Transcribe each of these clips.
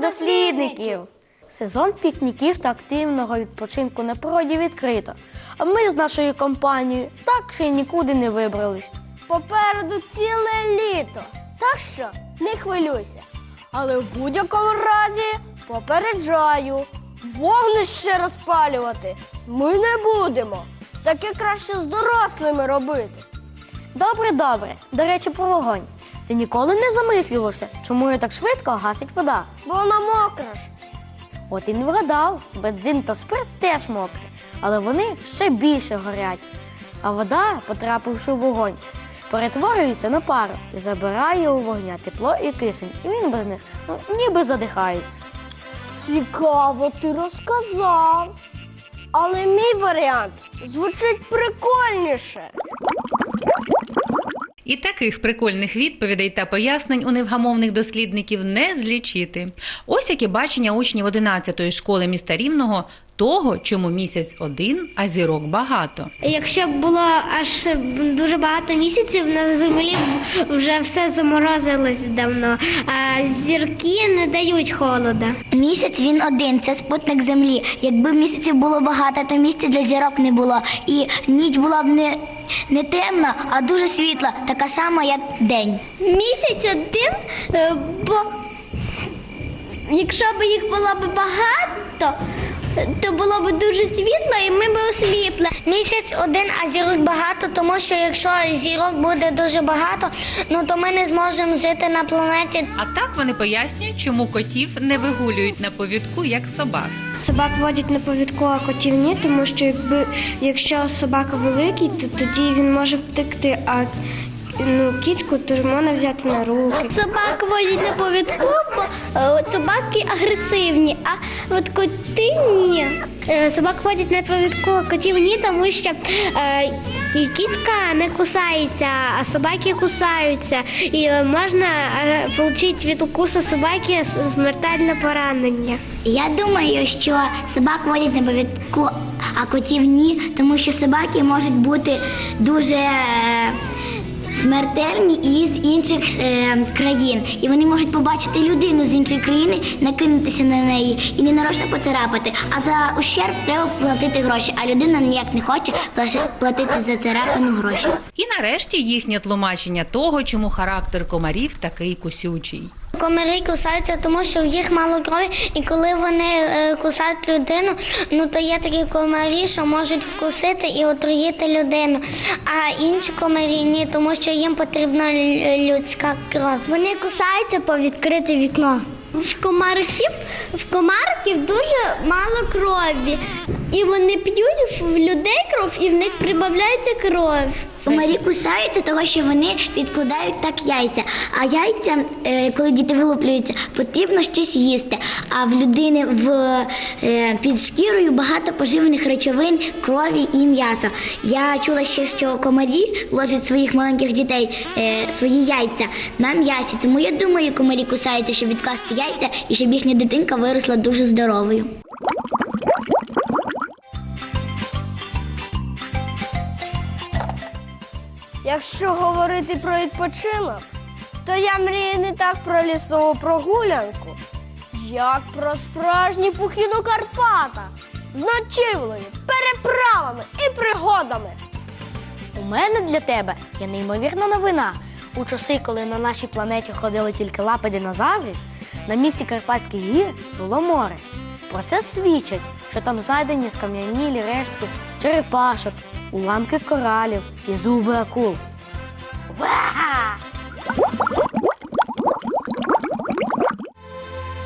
дослідників. Сезон пікніків та активного відпочинку на природі відкрито. А ми з нашою компанією так ще й нікуди не вибрались. Попереду ціле літо. Так що не хвилюйся. Але в будь-якому разі попереджаю, вогнище розпалювати ми не будемо. Таке краще з дорослими робити. Добре, добре. До речі, про вогонь. Ти ніколи не замислювався, чому я так швидко гасить вода. Бо вона мокра ж. От і не вгадав, бензин та спирт теж мокрі, але вони ще більше горять. А вода, потрапивши в вогонь, перетворюється на пару і забирає у вогня тепло і кисень. І він без них ну, ніби задихається. Цікаво, ти розказав. Але мій варіант звучить прикольніше. І таких прикольних відповідей та пояснень у невгамовних дослідників не злічити. Ось яке бачення учнів 11-ї школи міста Рівного того, чому місяць один, а зірок багато. Якщо б було аж дуже багато місяців, на землі вже все заморозилось давно, а зірки не дають холода. Місяць він один, це спутник землі. Якби місяців було багато, то місця для зірок не було. І ніч була б не, не темна, а дуже світла, така сама, як день. Місяць один, е, бо якщо б їх було б багато, то було б дуже світло і ми б осліпли. Місяць один, а зірок багато, тому що якщо зірок буде дуже багато, ну то ми не зможемо жити на планеті. А так вони пояснюють, чому котів не вигулюють на повідку, як собак. Собак водять на повідку, а котів ні, тому що якби якщо собака великий, то тоді він може втекти. А ну, кіцьку то ж можна взяти на руки. Собак водять на повідку, бо е, собаки агресивні, а от коти ні. Е, Собак водять на повідку, а котів ні, тому що е, і кіцька не кусається, а собаки кусаються. І е, можна отримати від укуса собаки с- смертельне поранення. Я думаю, що собак водять на повідку, а котів ні, тому що собаки можуть бути дуже е, смертельні із інших е, країн. І вони можуть побачити людину з іншої країни, накинутися на неї і ненарочно поцарапати. А за ущерб треба платити гроші, а людина ніяк не хоче платити за царапину гроші. І нарешті їхнє тлумачення того, чому характер комарів такий кусючий. Комарі кусаються, тому що в їх мало крові, і коли вони е, кусають людину, ну то є такі комарі, що можуть вкусити і отруїти людину. А інші комарі ні, тому що їм потрібна людська кров. Вони кусаються по відкрите вікно. В комарків в комарків дуже мало крові, і вони п'ють в людей кров, і в них прибавляється кров. Комарі кусаються, того що вони відкладають так яйця. А яйця, е, коли діти вилуплюються, потрібно щось їсти. А в людини в, е, під шкірою багато поживних речовин, крові і м'яса. Я чула ще, що комарі ложать своїх маленьких дітей е, свої яйця на м'ясі. Тому я думаю, комарі кусаються, щоб відкласти яйця і щоб їхня дитинка виросла дуже здоровою. Якщо говорити про відпочинок, то я мрію не так про лісову прогулянку, як про справжній похід у Карпатах з ночівлею, переправами і пригодами. У мене для тебе є неймовірна новина. У часи, коли на нашій планеті ходили тільки лапи динозаврів, на місці Карпатських гір було море. Про це свідчать, що там знайдені скам'янілі рештки черепашок, уламки коралів і зуби акул. Ва!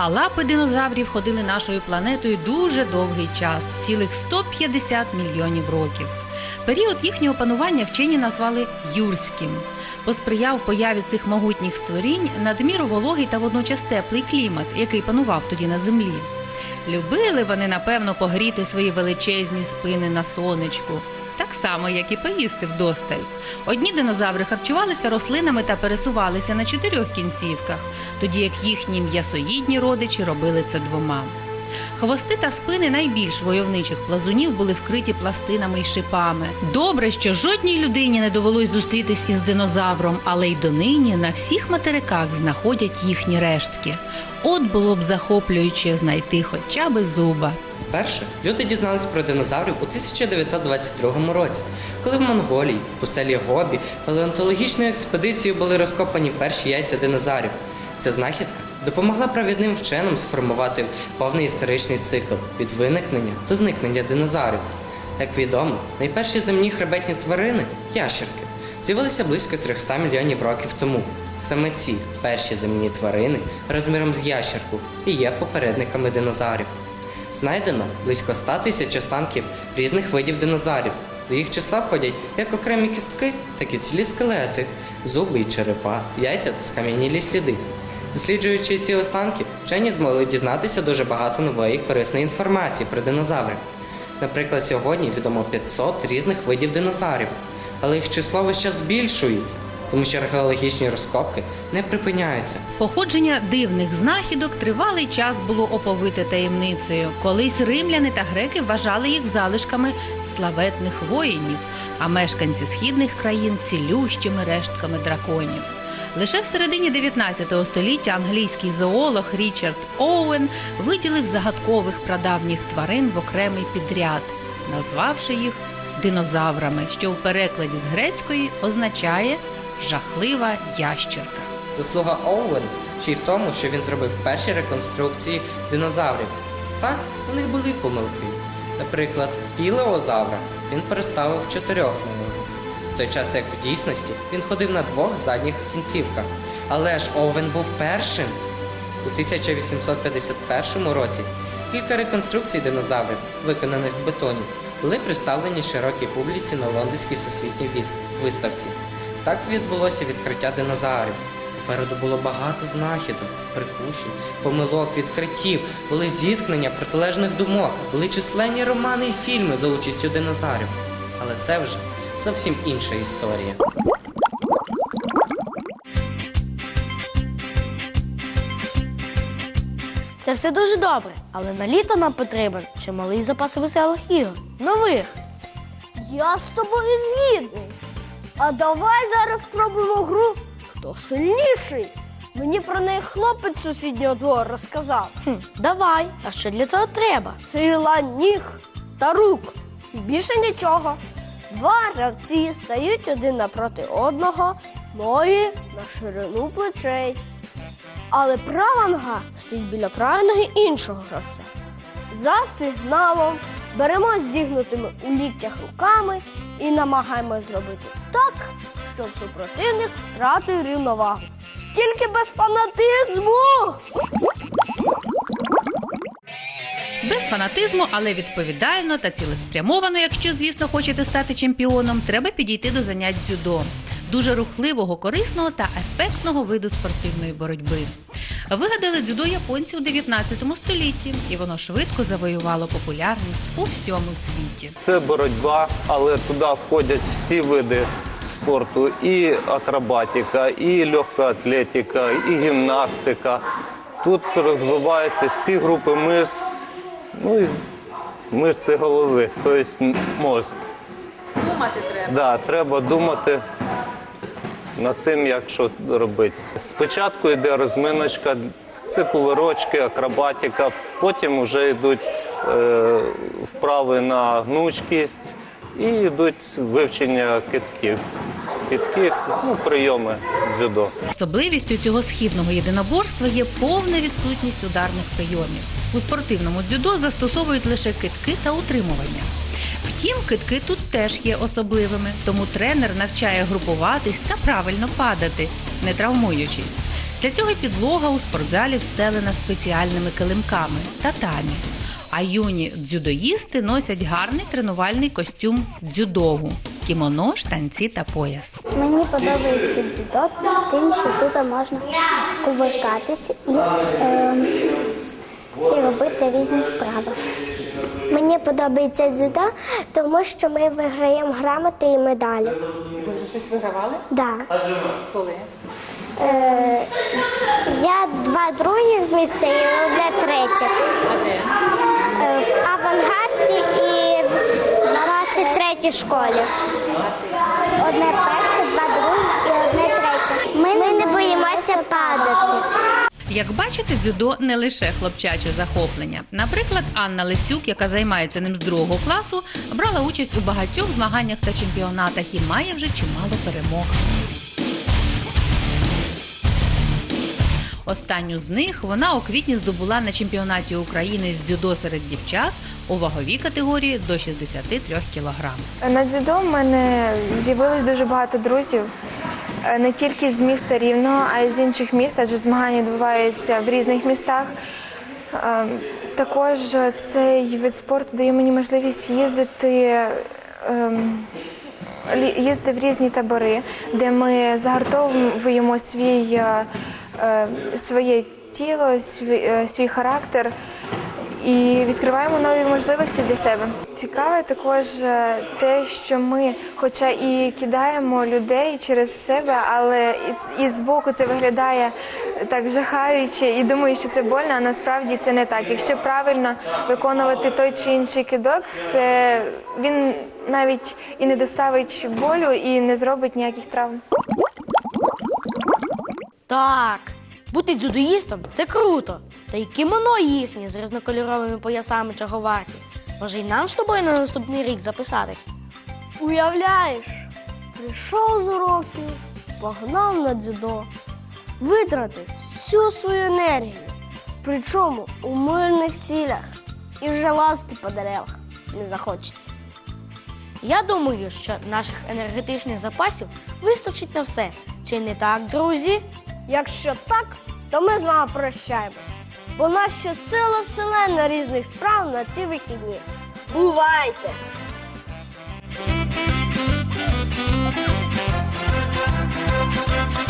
А лапи динозаврів ходили нашою планетою дуже довгий час цілих 150 мільйонів років. Період їхнього панування вчені назвали юрським. Посприяв появі цих могутніх створінь надміру вологий та водночас теплий клімат, який панував тоді на землі. Любили вони, напевно, погріти свої величезні спини на сонечку, так само, як і поїсти вдосталь. Одні динозаври харчувалися рослинами та пересувалися на чотирьох кінцівках, тоді як їхні м'ясоїдні родичі робили це двома. Хвости та спини найбільш войовничих плазунів були вкриті пластинами й шипами. Добре, що жодній людині не довелось зустрітись із динозавром, але й донині на всіх материках знаходять їхні рештки. От було б захоплююче знайти хоча би зуба. Вперше люди дізнались про динозаврів у 1922 році, коли в Монголії, в пустелі Гобі, палеонтологічною експедицією були розкопані перші яйця динозаврів. Ця знахідка допомогла провідним вченим сформувати повний історичний цикл від виникнення до зникнення динозаврів. Як відомо, найперші земні хребетні тварини ящерки з'явилися близько 300 мільйонів років тому. Саме ці перші земні тварини розміром з ящерку і є попередниками динозаврів. Знайдено близько 100 тисяч останків різних видів динозаврів. До їх числа входять як окремі кістки, так і цілі скелети, зуби і черепа, яйця та скам'янілі сліди. Досліджуючи ці останки, вчені змогли дізнатися дуже багато нової корисної інформації про динозаврів. Наприклад, сьогодні відомо 500 різних видів динозаврів, але їх число весь збільшується, тому що археологічні розкопки не припиняються. Походження дивних знахідок тривалий час було оповите таємницею. Колись римляни та греки вважали їх залишками славетних воїнів, а мешканці східних країн цілющими рештками драконів. Лише в середині 19 століття англійський зоолог Річард Оуен виділив загадкових прадавніх тварин в окремий підряд, назвавши їх динозаврами, що в перекладі з грецької означає жахлива ящерка. Заслуга Оуен ще й в тому, що він зробив перші реконструкції динозаврів. Так, у них були помилки. Наприклад, пілеозавра він переставив чотирьох той час як в дійсності він ходив на двох задніх кінцівках. Але ж Оуен був першим. У 1851 році кілька реконструкцій динозаврів, виконаних в бетоні, були представлені широкій публіці на лондонській всесвітній виставці. Так відбулося відкриття динозаврів. Попереду було багато знахідок, припущень, помилок, відкриттів, були зіткнення протилежних думок, були численні романи і фільми за участю динозаврів. Але це вже зовсім інша історія. Це все дуже добре, але на літо нам потрібен чималий запас веселих ігор. Нових. Я з тобою згідний. А давай зараз спробуємо гру Хто сильніший? Мені про неї хлопець сусіднього двору розказав. Хм, давай. А що для цього треба? Сила ніг та рук. І більше нічого. Два гравці стають один напроти одного, ноги на ширину плечей. Але права нога стоїть біля правої ноги іншого гравця. За сигналом беремо зігнутими у ліктях руками і намагаємось зробити так, щоб супротивник втратив рівновагу. Тільки без фанатизму! Без фанатизму, але відповідально та цілеспрямовано, якщо, звісно, хочете стати чемпіоном, треба підійти до занять дзюдо. Дуже рухливого, корисного та ефектного виду спортивної боротьби. Вигадали дзюдо японці у 19 столітті, і воно швидко завоювало популярність у всьому світі. Це боротьба, але туди входять всі види спорту: і акробатика, і легка атлетика, і гімнастика. Тут розвиваються всі групи мишць, ну і мишці голови, тобто мозк. Думати треба. Да, треба думати над тим, як що робити. Спочатку йде розминочка, це кувирочки, акробатика, потім вже йдуть е, вправи на гнучкість і йдуть вивчення китків. Китків, ну, прийоми дзюдо. Особливістю цього східного єдиноборства є повна відсутність ударних прийомів. У спортивному дзюдо застосовують лише китки та утримування. Втім, китки тут теж є особливими, тому тренер навчає групуватись та правильно падати, не травмуючись. Для цього підлога у спортзалі встелена спеціальними килимками татамі. А юні дзюдоїсти носять гарний тренувальний костюм дзюдогу, кімоно, штанці та пояс. Мені подобається дзюдо тим, що тут можна кувиркатися і, е, і робити різні вправи. Мені подобається дзюдо, тому що ми виграємо грамоти і медалі. Ви вже щось вигравали? Так. Коли? Е, я два других місця і одне третє. Е, в авангарді і в 23-й школі. Одне перше, два других і одне третє. Ми, не боїмося падати. Як бачите, дзюдо не лише хлопчаче захоплення. Наприклад, Анна Лисюк, яка займається ним з другого класу, брала участь у багатьох змаганнях та чемпіонатах і має вже чимало перемог. Останню з них вона у квітні здобула на чемпіонаті України з дзюдо серед дівчат у ваговій категорії до 63 кг. На дзюдо в мене з'явилось дуже багато друзів. Е, Не тільки з міста Рівного, а й з інших міст, адже змагання відбуваються в різних містах. Е, Також цей вид спорту дає мені можливість їздити, ем, їздити в різні табори, де ми загартовуємо свій, е, своє тіло, свій характер і відкриваємо нові можливості для себе. Цікаве також е, те, що ми, хоча і кидаємо людей через себе, але і, і збоку це виглядає так жахаюче і думаю, що це больно, а насправді це не так. Якщо правильно виконувати той чи інший кидок, це він навіть і не доставить болю, і не зробить ніяких травм. Так, бути дзюдоїстом це круто. Та й кімоно їхні з різнокольоровими поясами чого варті. Може, й нам з тобою на наступний рік записатись? Уявляєш, прийшов з уроків, погнав на дзюдо, витратив всю свою енергію, причому у мирних цілях, і вже лазити по деревах не захочеться. Я думаю, що наших енергетичних запасів вистачить на все. Чи не так, друзі? Якщо так, то ми з вами прощаємось. Бо нас ще сила селена різних справ на ці вихідні. Бувайте! Дякую.